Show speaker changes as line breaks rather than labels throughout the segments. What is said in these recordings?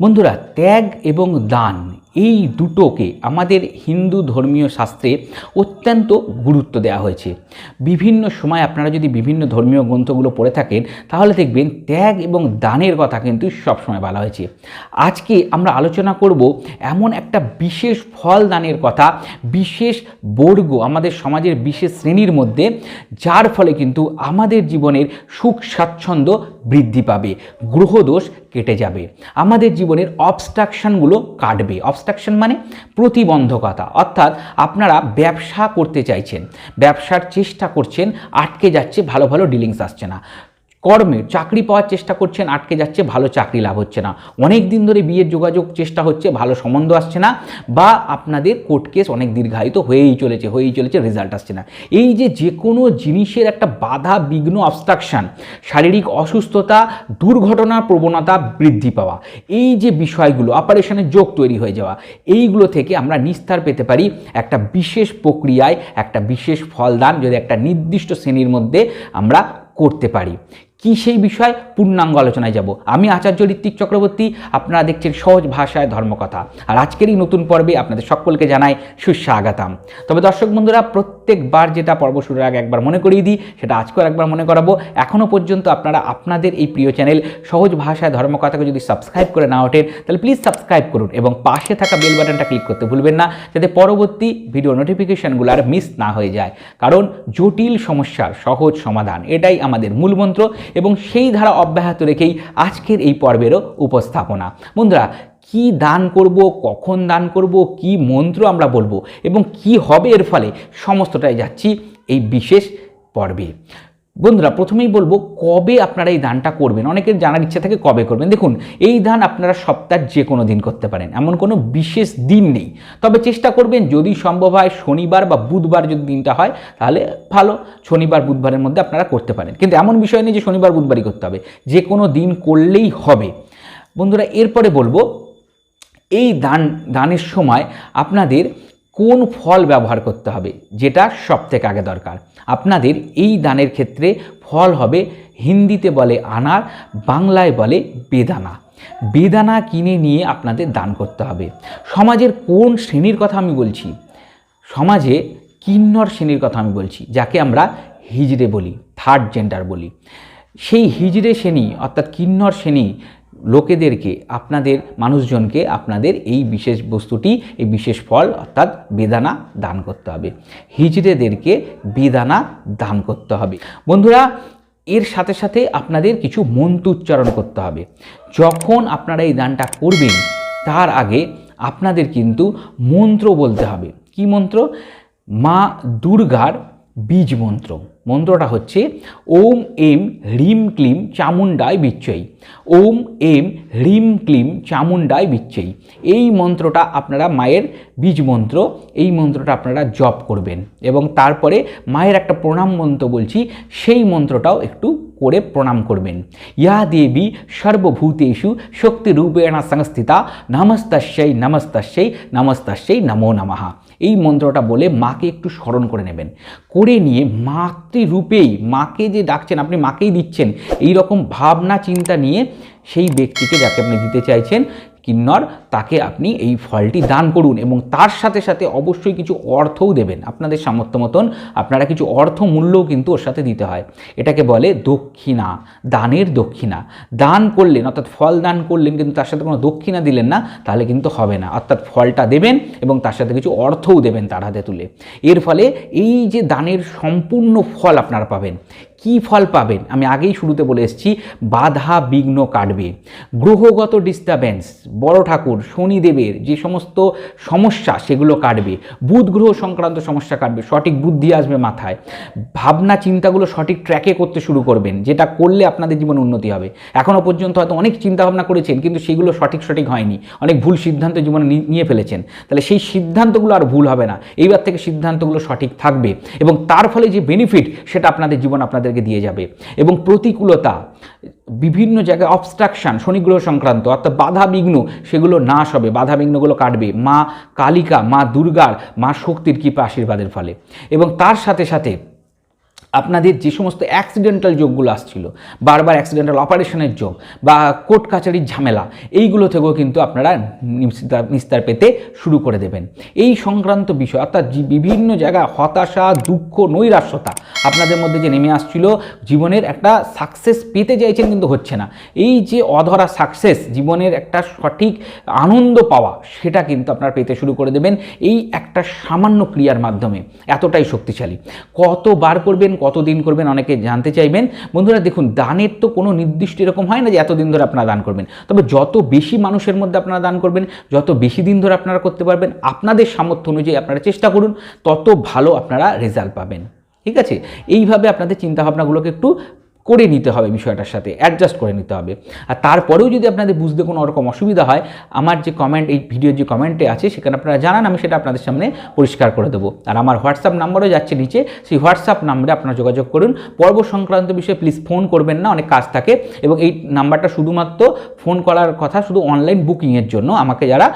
বন্ধুরা, ত্যাগ এবং দান, এই দুটোকে আমাদের হিন্দু ধর্মীয় শাস্ত্রে অত্যন্ত গুরুত্ব দেওয়া হয়েছে। বিভিন্ন সময় আপনারা যদি বিভিন্ন ধর্মীয় গ্রন্থগুলো পড়ে থাকেন, তাহলে দেখবেন ত্যাগ এবং দানের কথা কিন্তু সবসময় বলা হয়েছে। আজকে আমরা আলোচনা করব এমন একটা বিশেষ ফল দানের কথা, বিশেষ বর্গ, আমাদের সমাজের বিশেষ শ্রেণির মধ্যে, যার ফলে কিন্তু আমাদের জীবনের সুখ স্বাচ্ছন্দ্য বৃদ্ধি পাবে। গ্রহদোষ কেটে যাবে। আমাদের জীবনের অবস্ট্রাকশনগুলো কাটবে। অবস্ট্রাকশন মানে প্রতিবন্ধকতা। অর্থাৎ আপনারা ব্যবসা করতে চাইছেন, ব্যবসার চেষ্টা করছেন, আটকে যাচ্ছে, ভালো ভালো ডিলিংস আসছে না। কর্মে চাকরি পাওয়ার চেষ্টা করছেন, আটকে যাচ্ছে, ভালো চাকরি লাভ হচ্ছে না। অনেক দিন ধরে বিয়ের যোগাযোগ চেষ্টা হচ্ছে, ভালো সম্বন্ধ আসছে না, বা আপনাদের কোর্ট কেস অনেক দীর্ঘায়িত হয়েই চলেছে হয়েই চলেছে রেজাল্ট আসছে না। এই যে যে কোনো জিনিসের একটা বাধা, বিঘ্ন অবস্ট্রাকশান শারীরিক অসুস্থতা দুর্ঘটনার প্রবণতা বৃদ্ধি পাওয়া, এই যে বিষয়গুলো অপারেশনের যোগ তৈরি হয়ে যাওয়া, এইগুলো থেকে আমরা নিস্তার পেতে পারি একটা বিশেষ প্রক্রিয়ায়, একটা বিশেষ ফলদান যদি একটা নির্দিষ্ট শ্রেণির মধ্যে আমরা করতে পারি। কি সেই বিষয় পূর্ণাঙ্গ আলোচনায় যাব? আমি আচার্য ঋত্বিক চক্রবর্তী, আপনারা দেখছেন সহজ ভাষায় ধর্মকথা। আর আজকের এই নতুন পর্বে আপনাদের সকলকে জানাই সুস্বাগতম। তবে দর্শক বন্ধুরা, প্রত্যেকবার যেটা পর্ব শুরুর আগে একবার মনে করিয়ে দিই, সেটা আজকেও একবার মনে করাবো। এখনও পর্যন্ত আপনারা আপনাদের এই প্রিয় চ্যানেল সহজ ভাষায় ধর্মকথাকে যদি সাবস্ক্রাইব করে না ওঠেন, তাহলে প্লিজ সাবস্ক্রাইব করুন এবং পাশে থাকা বেল বাটনটা ক্লিক করতে ভুলবেন না, যাতে পরবর্তী ভিডিও নোটিফিকেশনগুলো আর মিস না হয়ে যায়। কারণ জটিল সমস্যার সহজ সমাধান, এটাই আমাদের মূল মন্ত্র। এবং সেই ধারা অব্যাহত রেখেই আজকের এই পর্বেরও উপস্থাপনা। বন্ধুরা, কি দান করব, কখন দান করব, কি মন্ত্র আমরা বলব এবং কি হবে এর ফলে সমস্তটাই যাচ্ছি এই বিশেষ পর্বে। বন্ধুরা, প্রথমেই বলব কবে আপনারা এই দানটা করবেন? অনেকের জানার ইচ্ছা থাকে কবে করবেন। দেখুন, এই দান আপনারা সপ্তাহের যে কোনো দিন করতে পারেন, এমন কোনো বিশেষ দিন নেই। তবে চেষ্টা করবেন, যদি সম্ভব হয় শনিবার বা বুধবার যদি দিনটা হয়, তাহলে ভালো, শনিবার, বুধবারের মধ্যে আপনারা করতে পারেন। কিন্তু এমন বিষয় নেই যে শনিবার, বুধবারই করতে হবে যে কোনো দিন করলেই হবে। বন্ধুরা, এরপরে বলব, এই দান দানের সময় আপনাদের কোন ফল ব্যবহার করতে হবে, যেটা সব থেকে আগে দরকার? আপনাদের এই দানের ক্ষেত্রে ফল হবে, হিন্দিতে বলে আনার, বাংলায় বলে বেদানা। বেদানা কিনে নিয়ে আপনাদের দান করতে হবে। সমাজের কোন শ্রেণির কথা আমি বলছি? সমাজে কিন্নর শ্রেণির কথা আমি বলছি, যাকে আমরা হিজড়ে বলি থার্ড জেন্ডার বলি। সেই হিজড়ে শ্রেণি, অর্থাৎ কিন্নর শ্রেণি লোকেদেরকে, আপনাদের মানুষজনকে আপনাদের এই বিশেষ বস্তুটি, এই বিশেষ ফল অর্থাৎ বেদানা দান করতে হবে। হিজড়েদেরকে বেদানা দান করতে হবে। বন্ধুরা, এর সাথে সাথে আপনাদের কিছু মন্ত্র উচ্চারণ করতে হবে। যখন আপনারা এই দানটা করবেন, তার আগে আপনাদের কিন্তু মন্ত্র বলতে হবে। কি মন্ত্র? মা দুর্গার বীজ মন্ত্র। মন্ত্রটা হচ্ছে, ওম এম হ্রিম ক্লিম চামুন্ডায় বিচ্ছয়ী ওম এম হ্রিম ক্লিম চামুন্ডায় বিচ্ছয়ী এই মন্ত্রটা আপনারা মায়ের বীজ মন্ত্র, এই মন্ত্রটা আপনারা জপ করবেন। এবং তারপরে মায়ের একটা প্রণাম মন্ত্র বলছি, সেই মন্ত্রটাও একটু করে প্রণাম করবেন। ইয়া দেবী সর্বভূতেষু শক্তিরূপেণা সংস্থিতা নমস্তস্যই নমস্তস্যই নমস্তস্যই নমো নমঃ। এই মন্ত্রটা বলে মাকে একটু স্মরণ করে নেবেন। করে নিয়ে মাতৃরূপেই মাকে যে ডাকছেন, আপনি মাকেই দিচ্ছেন এই রকম ভাবনা চিন্তা নিয়ে সেই ব্যক্তিকে যাকে আপনি দিতে চাইছেন কিন্নর, তাকে আপনি এই ফলটি দান করুন এবং তার সাথে সাথে অবশ্যই কিছু অর্থও দেবেন। আপনাদের সামর্থ্য মতন আপনারা কিছু অর্থ মূল্যও কিন্তু ওর সাথে দিতে হয়। এটাকে বলে দক্ষিণা, দানের দক্ষিণা। দান করলেন, অর্থাৎ ফল দান করলেন কিন্তু তার সাথে কোনো দক্ষিণা দিলেন না, তাহলে কিন্তু হবে না। অর্থাৎ ফলটা দেবেন এবং তার সাথে কিছু অর্থও দেবেন তার হাতে তুলে। এর ফলে এই যে দানের সম্পূর্ণ ফল আপনারা পাবেন কি ফল পাবেন? আমি আগেই শুরুতে বলে এসেছি, বাধা বিঘ্ন কাটবে। গ্রহগত ডিস্টার্বেন্স বড় ঠাকুর, শনিদেবের যে সমস্ত সমস্যা সেগুলো কাটবে। বুধ গ্রহ সংক্রান্ত সমস্যা কাটবে, সঠিক বুদ্ধি আসবে মাথায়। ভাবনা চিন্তাগুলো সঠিক ট্র্যাকে করতে শুরু করবেন, যেটা করলে আপনাদের জীবনে উন্নতি হবে। এখনও পর্যন্ত হয়তো অনেক চিন্তা ভাবনা করেছেন, কিন্তু সেগুলো সঠিক সঠিক হয়নি। অনেক ভুল সিদ্ধান্ত জীবনে নিয়ে ফেলেছেন। তাহলে সেই সিদ্ধান্তগুলো আর ভুল হবে না। এইবার থেকে সিদ্ধান্তগুলো সঠিক থাকবে। এবং তার ফলে যে বেনিফিট সেটা আপনাদের জীবন আপনাদেরকে দিয়ে যাবে। এবং প্রতিকূলতা, বিভিন্ন জায়গায় অবস্ট্রাকশান শনিগ্রহ সংক্রান্ত, অর্থাৎ বাধা বিঘ্ন সেগুলো নাশ হবে বাধা বিঘ্নগুলো কাটবে। মা কালিকা, মা দুর্গার, মা শক্তির কৃপা আশীর্বাদের ফলে। এবং তার সাথে সাথে আপনাদের যে সমস্ত অ্যাক্সিডেন্টাল যোগগুলো আসছিল, বারবার অ্যাক্সিডেন্টাল অপারেশনের যোগ বা কোর্ট কাচারির ঝামেলা, এইগুলো থেকেও কিন্তু আপনারা নিস্তার পেতে শুরু করে দেবেন। এই সংক্রান্ত বিষয়, অর্থাৎ বিভিন্ন জায়গায় হতাশা, দুঃখ, নৈরাশ্যতা আপনাদের মধ্যে যে নেমে আসছিল, জীবনের একটা সাকসেস পেতে চাইছেন কিন্তু হচ্ছে না। এই যে অধরা সাকসেস জীবনের একটা সঠিক আনন্দ পাওয়া, সেটা কিন্তু আপনারা পেতে শুরু করে দেবেন। এই একটা সামান্য ক্রিয়ার মাধ্যমে, এতটাই শক্তিশালী। কতবার করবেন কতদিন করবেন অনেকে জানতে চাইবেন। বন্ধুরা দেখুন, দানের তো কোনো নির্দিষ্ট এরকম হয় না যে এতদিন ধরে আপনারা দান করবেন। তবে যত বেশি মানুষের মধ্যে আপনারা দান করবেন, যত বেশি দিন ধরে আপনারা করতে পারবেন, আপনাদের সামর্থ্য অনুযায়ী আপনারা চেষ্টা করুন, তত ভালো আপনারা রেজাল্ট পাবেন। ঠিক আছে? এইভাবে আপনাদের চিন্তাভাবনাগুলোকে একটু করে নিতে হবে বিষয়টার সাথে অ্যাডজাস্ট করে নিতে হবে। আর তারপরেও যদি আপনাদের বুঝতে কোনো রকম অসুবিধা হয়, আমার যে কমেন্ট এই ভিডিওর যে কমেন্টে আছে, সেখানে আপনারা জানান, আমি সেটা আপনাদের সামনে পরিষ্কার করে দেবো। আর আমার হোয়াটসঅ্যাপ নাম্বারও যাচ্ছে নিচে, সেই হোয়াটসঅ্যাপ নাম্বারে আপনারা যোগাযোগ করুন। পর্ব সংক্রান্ত বিষয়ে প্লিজ ফোন করবেন না, অনেক কাজ থাকে। এবং এই নাম্বারটা শুধুমাত্র ফোন করার কথা, শুধু অনলাইন বুকিংয়ের জন্য, আমাকে যারা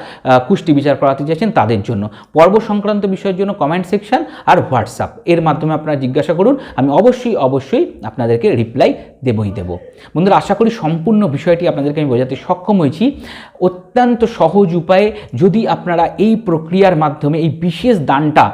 কুষ্টি বিচার করাতে চাইছেন তাদের জন্য। পর্ব সংক্রান্ত বিষয়ের জন্য কমেন্ট সেকশন আর হোয়াটসঅ্যাপ এর মাধ্যমে আপনারা জিজ্ঞাসা করুন। আমি অবশ্যই অবশ্যই আপনাদেরকে রিপ্লাই দেবই দেব। বন্ধুরা, আশা করি সম্পূর্ণ বিষয়টি আপনাদেরকে আমি বোঝাতে সক্ষম হয়েছি। অত্যন্ত সহজ উপায়ে যদি আপনারা এই প্রক্রিয়ার মাধ্যমে এই বিশেষ দানটা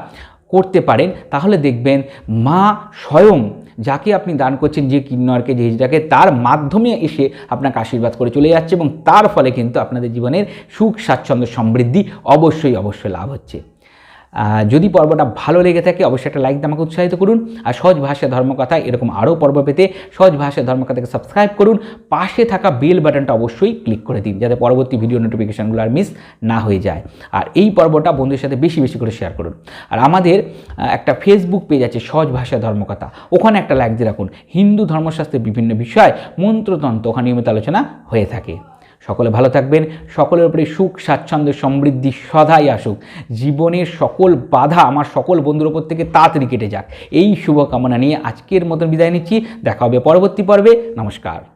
করতে পারেন, তাহলে দেখবেন মা স্বয়ং যাকে আপনি দান করছেন, যে কিন্নরকে, যে যেটাকে তার মাধ্যমে এসে আপনাকে আশীর্বাদ করে চলে যাচ্ছে এবং তার ফলে কিন্তু আপনাদের জীবনের সুখ, স্বাচ্ছন্দ্য, সমৃদ্ধি অবশ্যই অবশ্যই লাভ হচ্ছে। যদি পর্বটা ভালো লেগে থাকে, অবশ্যই একটা লাইক দিয়ে আমাকে উৎসাহিত করুন। আর সহজ ভাষায় ধর্মকথা এরকম আরও পর্ব পেতে সহজ ভাষায় ধর্মকথাকে সাবস্ক্রাইব করুন। পাশে থাকা বেল বাটনটা অবশ্যই ক্লিক করে দিন, যাতে পরবর্তী ভিডিও নোটিফিকেশানগুলো আর মিস না হয়ে যায়। আর এই পর্বটা বন্ধুদের সাথে বেশি বেশি করে শেয়ার করুন। আর আমাদের একটা ফেসবুক পেজ আছে, সহজ ভাষায় ধর্মকথা ওখানে একটা লাইক দিয়ে রাখুন। হিন্দু ধর্মশাস্ত্রের বিভিন্ন বিষয়, মন্ত্রতন্ত্র, ওখানে নিয়মিত আলোচনা হয়ে থাকে। সকলে ভালো থাকবেন। সকলের উপরে সুখ, স্বাচ্ছন্দ্য, সমৃদ্ধি সদাই আসুক। জীবনের সকল বাধা আমার সকল বন্ধুর ওপর থেকে তাড়াতাড়ি কেটে যাক। এই শুভকামনা নিয়ে আজকের মতন বিদায় নিচ্ছি। দেখা হবে পরবর্তী পর্বে। নমস্কার।